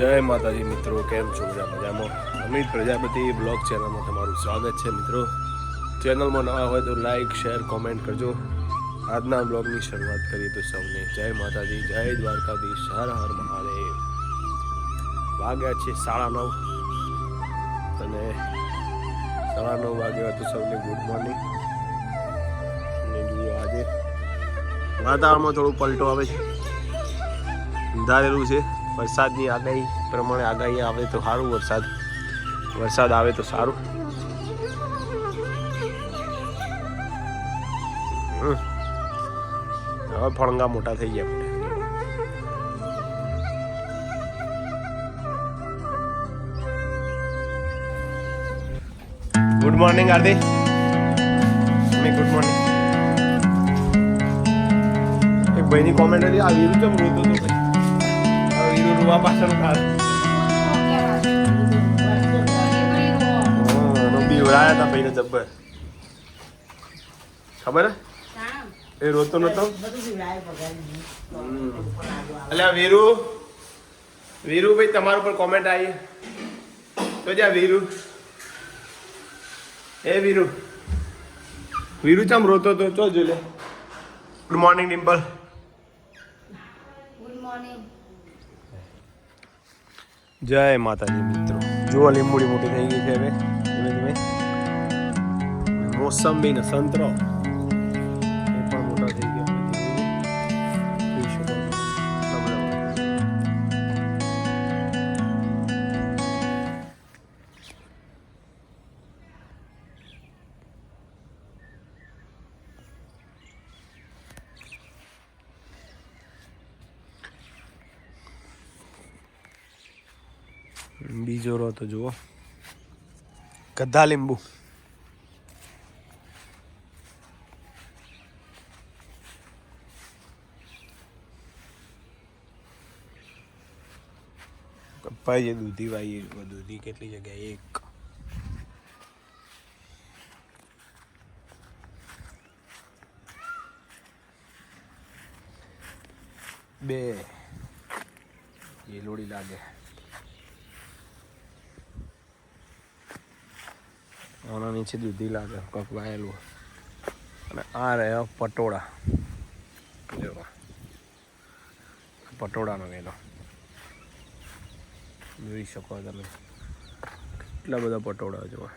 જય માતાજી મિત્રો, કેમ છો બધા મજામાં? અમિત પ્રજાપતિ બ્લોગ ચેનલમાં તમારું સ્વાગત છે મિત્રો. ચેનલમાં નવા હોય તો લાઈક, શેર, કોમેન્ટ કરજો. આજના બ્લોગની શરૂઆત કરીએ તો સૌને જય માતાજી, જય દ્વારકાધીશ, હર હર મહાદેવ. વાગ્યા છે સાડા નવ. અને સાડા નવ વાગ્યા તો સૌને ગુડ મોર્નિંગ અને આજે વાતાવરણમાં થોડું પલટો આવે છે. અંધારેલું છે. વરસાદની આગાહી પ્રમાણે આગાહી આવે તો સારું, વરસાદ વરસાદ આવે તો સારું. હવે ફળંગા મોટા થઈ ગયા good morning Aarti good morning એક ભાઈની કોમેન્ટ હતી, આ વિરુદ્ધ કેમ રોતો હતો ભાઈ? પાછળ ખાસ એનો બીવરાયા હતા ભાઈને જબ્બર ખબર એ રોતો નતો એટલે વીરુ વીરુ ભાઈ તમારું પર કોમેન્ટ આવી તો જા વીરુ એ વીરુ વીરુ ચમ રોતો તો ચો જો લે good morning Dimple good morning જય માતાજી મિત્રો. જુઓ લીંબુડી મોટી થઈ ગઈ છે હવે. ધીમે ધીમે. મોસંબી ને સંતરો. બીજો રો તો જુઓ. ગધા લીંબુ. કપાઈ છે દૂધી વાઈ દૂધી કેટલી જગ્યાએ? એક. બે. એ લોડી લાગે. આના નીચે દૂધી લાગે કંઈક વાયેલું અને આ રહ્યા પટોળા જો પટોળાનો વેલો જોઈ શકો તમે કેટલા બધા પટોળા જોવા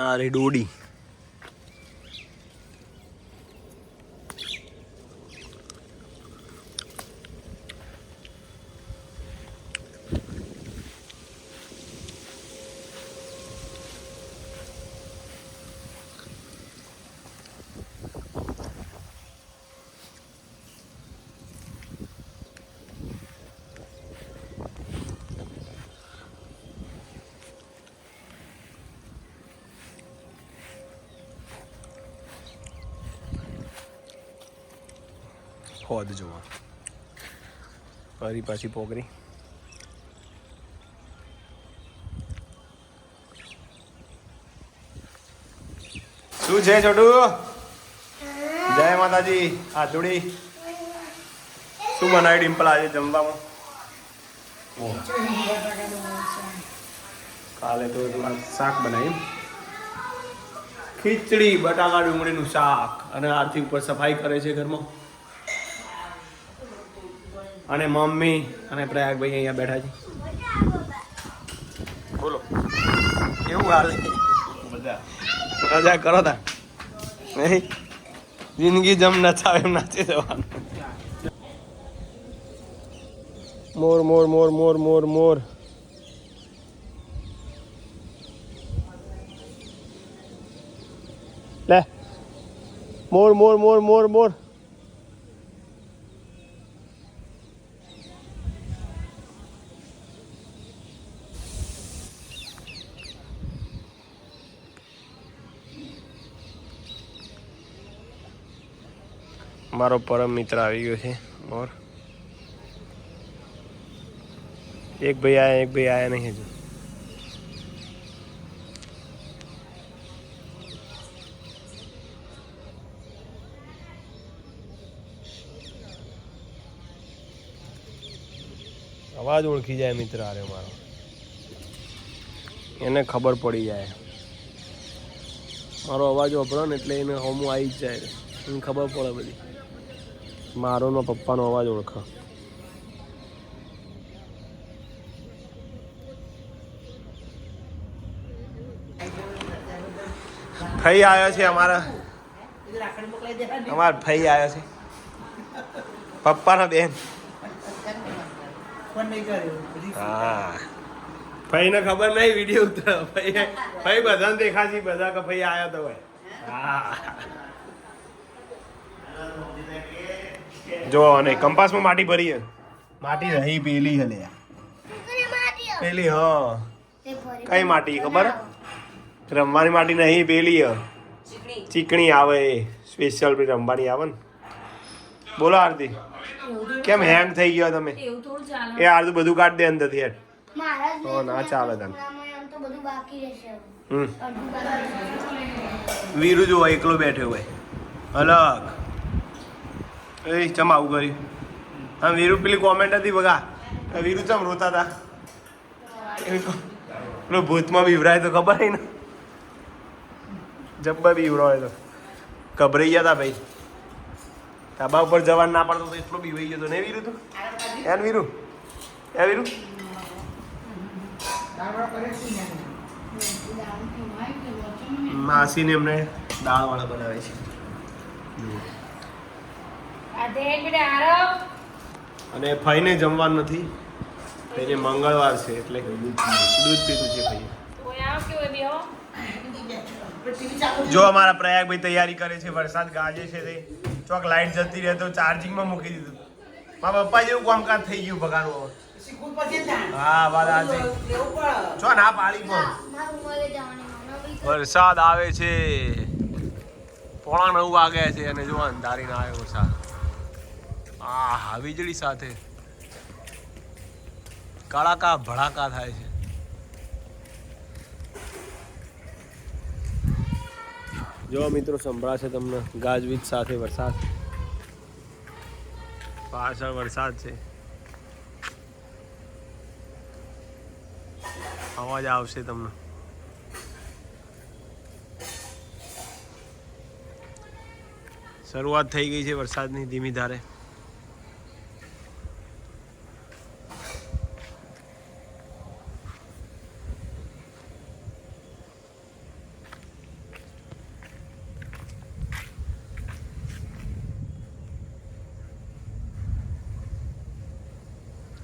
આ રે ડોડી હોદ જોવા. ફરી પાછી પોગરી. શું છે છોટુ? જય માતાજી, આ જોડી શું બનાવી ડિમ્પલ આજે જમવામાં? કાલે તો શાક બનાવ્યું. ખીચડી, બટાકા ડુંગળીનું શાક. અને આરતી ઉપર સફાઈ કરે છે ઘરમાં. અને મમ્મી અને પ્રયાગભાઈ અહીંયા બેઠા છે. બોલો. કેવું હાલ? બધા મજા કરો તા. નહીં. જિંદગી જમ નચાવે એમ નાચી દેવાનું મોર મોર મોર મોર મોર મોર. લે. મોર મોર મોર મોર મોર. મારો પરમ મિત્ર આવી ગયો છે મોર એક ભાઈ આયા, એક ભાઈ આયા નહીં હજુ. અવાજ ઓળખી જાય મિત્ર આરે મારો. એને ખબર પડી જાય. મારો અવાજ વાપરો ને એટલે એને હોમું આવી જ જાય. એને ખબર પડે બધી. મારો નો પપ્પાનો અવાજ ઓળખો. ફઈ આવ્યો છે અમારા. અમારા ફઈ આવ્યો છે. પપ્પાના બેન. હા. ફઈને ખબર નહીં વીડિયો ઉતરો. ફઈ ફઈ બધાને દેખાશે બધા કે ફઈ આવ્યો તો ભાઈ. હા. જો અને કંપાસમાં માટી ભરી હે માટી રહી પેલી હલે. પેલી હા. કઈ માટી ખબર? રમવાની માટી નહીં પેલી હ. ચીકણી આવે એ સ્પેશિયલ રમવાની આવે ને. બોલો આરતી. કેમ હેંગ થઈ ગયો તમે? એવું થોડું ચાલે એ આરતું બધું કાઢ દે અંદરથી હેઠ. મારા ના ચાલે તને. આમ તો બધું બાકી રહેશે. હવે. હમ. અડધું બાકી રહેશે. વીરુ જો એકલો બેઠો હોય. અલગ. એ, ચમ આવું કર્યું? આમ વીરુ પેલી કોમેન્ટ હતી બગા. વીરુ ચમ રોતા હતા પેલો ભૂતમાં બીવરાય તો ખબર હે ને? જબ્બર બીવરાય તો. ગભરાઈ ગયા હતા ભાઈ. ધાબા ઉપર જવાનું ના પડતો તો એટલો બીવાઈ ગયો તો ને વીરુ તું? એન વીરુ? એ વીરુ? માસીને એમને દાળવાળા બનાવે છે. અને ફઈને જમવાનું નથી. એને મંગળવાર છે એટલે દૂધ પીધું છે ભાઈ જો અમારા પ્રયાગભાઈ તૈયારી કરે છે વરસાદ ગાજે છે તે. ચોક લાઈટ જતી રહે તો ચાર્જિંગમાં મૂકી દીધું. મારા પપ્પા જેવું કામકાજ થઈ ગયું બગાડવું હા વાત આજે જો ના પાડી પણ મારા ઉંમરે જવાની મને બી વરસાદ આવે છે. પોણા નવ વાગ્યા છે અને જો અંધારીને આવ્યો વરસાદ. આ વીજળી સાથે કડાકા ભડાકા થાય છે. જો મિત્રો સંભળાશે તમને ગાજવીજ સાથે વરસાદ? પાછળ વરસાદ છે. અવાજ આવશે તમને. શરૂઆત થઈ ગઈ છે વરસાદની ધીમી ધારે.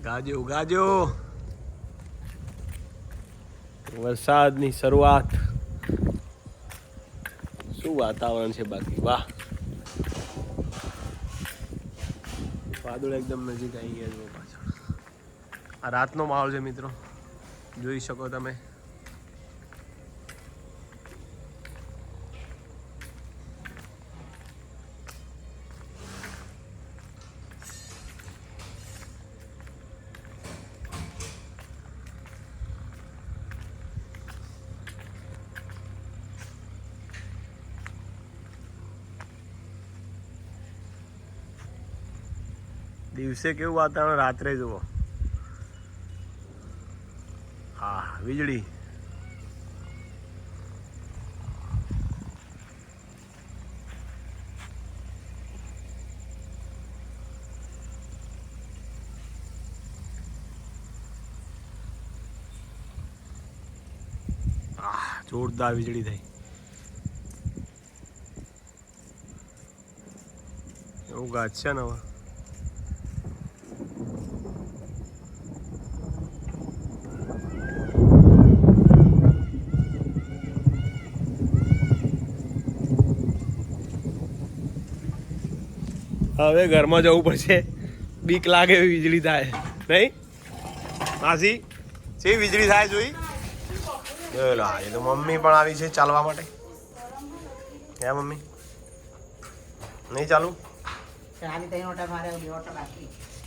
ગાજો ગાજો. વરસાદની શરૂઆત. શું વાતાવરણ છે બાકી? વાહ. વાદળ એકદમ નજીક આવી ગયા છે પાછળ. આ રાતનો માહોલ છે મિત્રો. જોઈ શકો તમે. દિવસે કેવું વાતાવરણ? રાત્રે જુઓ. હા, વીજળી. જોરદાર વીજળી થઈ. એવું ગાજ છે ને હવે? હવે ઘરમાં જવું પડશે. બીક લાગે એવી વીજળી થાય. નહીં? માસી છે વીજળી થાય જોઈ? હા એ તો મમ્મી પણ આવી છે ચાલવા માટે. હે મમ્મી? નહીં ચાલુ?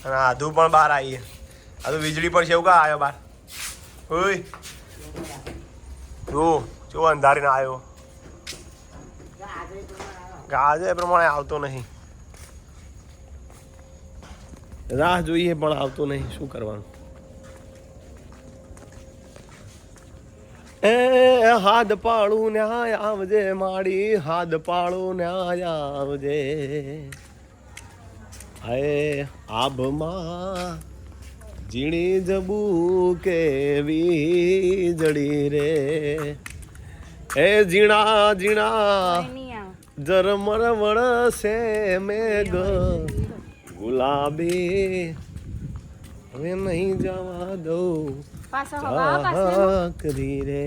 અને આધુ પણ બહાર આવીએ. આધુ વીજળી પર છે, એવું કા આવ્યો બહાર? ઓય. જો જો અંધારીને આવ્યો એ પ્રમાણે આવતો નહીં. રાહ જોઈએ પણ આવતો નહીં. શું કરવાનું? એ હાથ પાડું ન્યાય આવજે માડી હાથ પાડું ન્યાય આવજે. હાય આભમાં જીણી જબુ કે વીજળી રે? એ ઝીણા ઝીણા ઝરમર સે મેઘ. ગુલાબી હવે નહીં જવા દઉં પાછો હવા પાછો રે.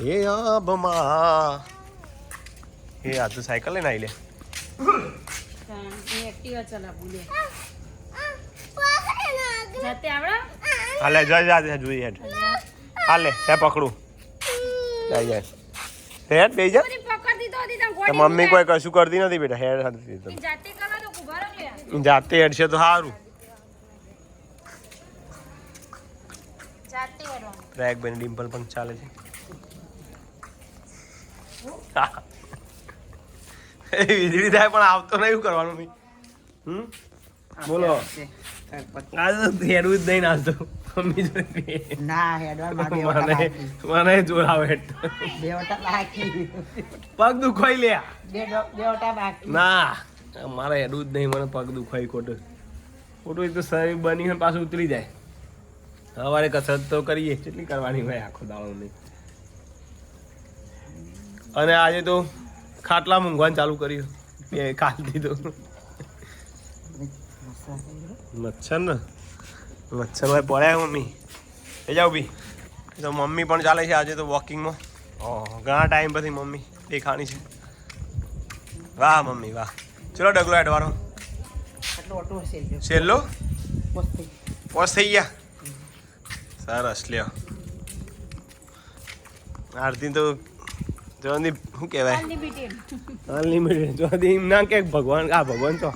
હે? આબમાં. હે આ તો સાયકલ લઈને આવી લે. એક્ટિવા ચલા બોલે જાતે આવડે? હાલે જા જા જા જોઈએ હેઠ હાલે હે પકડું. જાય જાય. હેડ બે જા. મમ્મી કોઈ કશું કરતી નથી બેટા. હેડ હતી જાતે હેડશે તો સારું ટ્રેક બેન ડિમ્પલ પણ ચાલે છે. વીજળી થાય પણ આવતો નહીં કરવાનું બી હમ? બોલો. આજ તો હેડવું જ નહીં નાસ્તો. મમ્મી જોડે ના હેડવા માં મને જોર આવે બે વટા બાકી. પગ દુખાઈ લે બે બે વટા બાકી. ના. મારે એડું જ નહીં, મને પગ દુખાય ખોટું. ખોટું તો શરીર બની હોય પાછું ઉતરી જાય. સવારે કસરત તો કરીએ. કેટલી કરવાની હોય આખો દાડો નહીં અને આજે તો ખાટલા મૂંઘવાનું ચાલુ કર્યું. બે કાલથી તો મચ્છર ને? મચ્છર ભાઈ પડ્યા મમ્મી. એ જાવ બી તો મમ્મી પણ ચાલે છે આજે તો વોકિંગમાં ઘણા ટાઈમ પછી મમ્મી દેખાણી છે. વાહ મમ્મી, વાહ. ચલો ડગલો હેડવાનો. છેલ્લો. પોસ થઈ ગયા? સરસ લ્યો. આરતી તો જોની શું કહેવાય? અનલિમિટેડ અનલિમિટેડ જોની એમ ના કે ભગવાન આ ભગવાન તો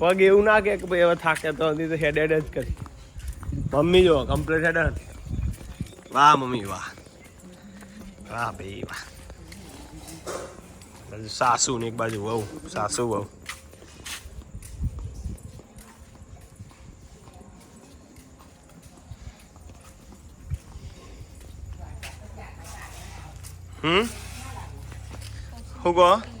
પગ એવું ના કે ભાઈ હવે થાકે તો તો હેડ હેડ જ કરી. મમ્મી જો કમ્પ્લીટ હેડ વાહ મમ્મી વાહ. વાહ ભાઈ વાહ. સાસુ ને એક બાજુ વહુ સાસુ વહુ. હમ? શું કહો?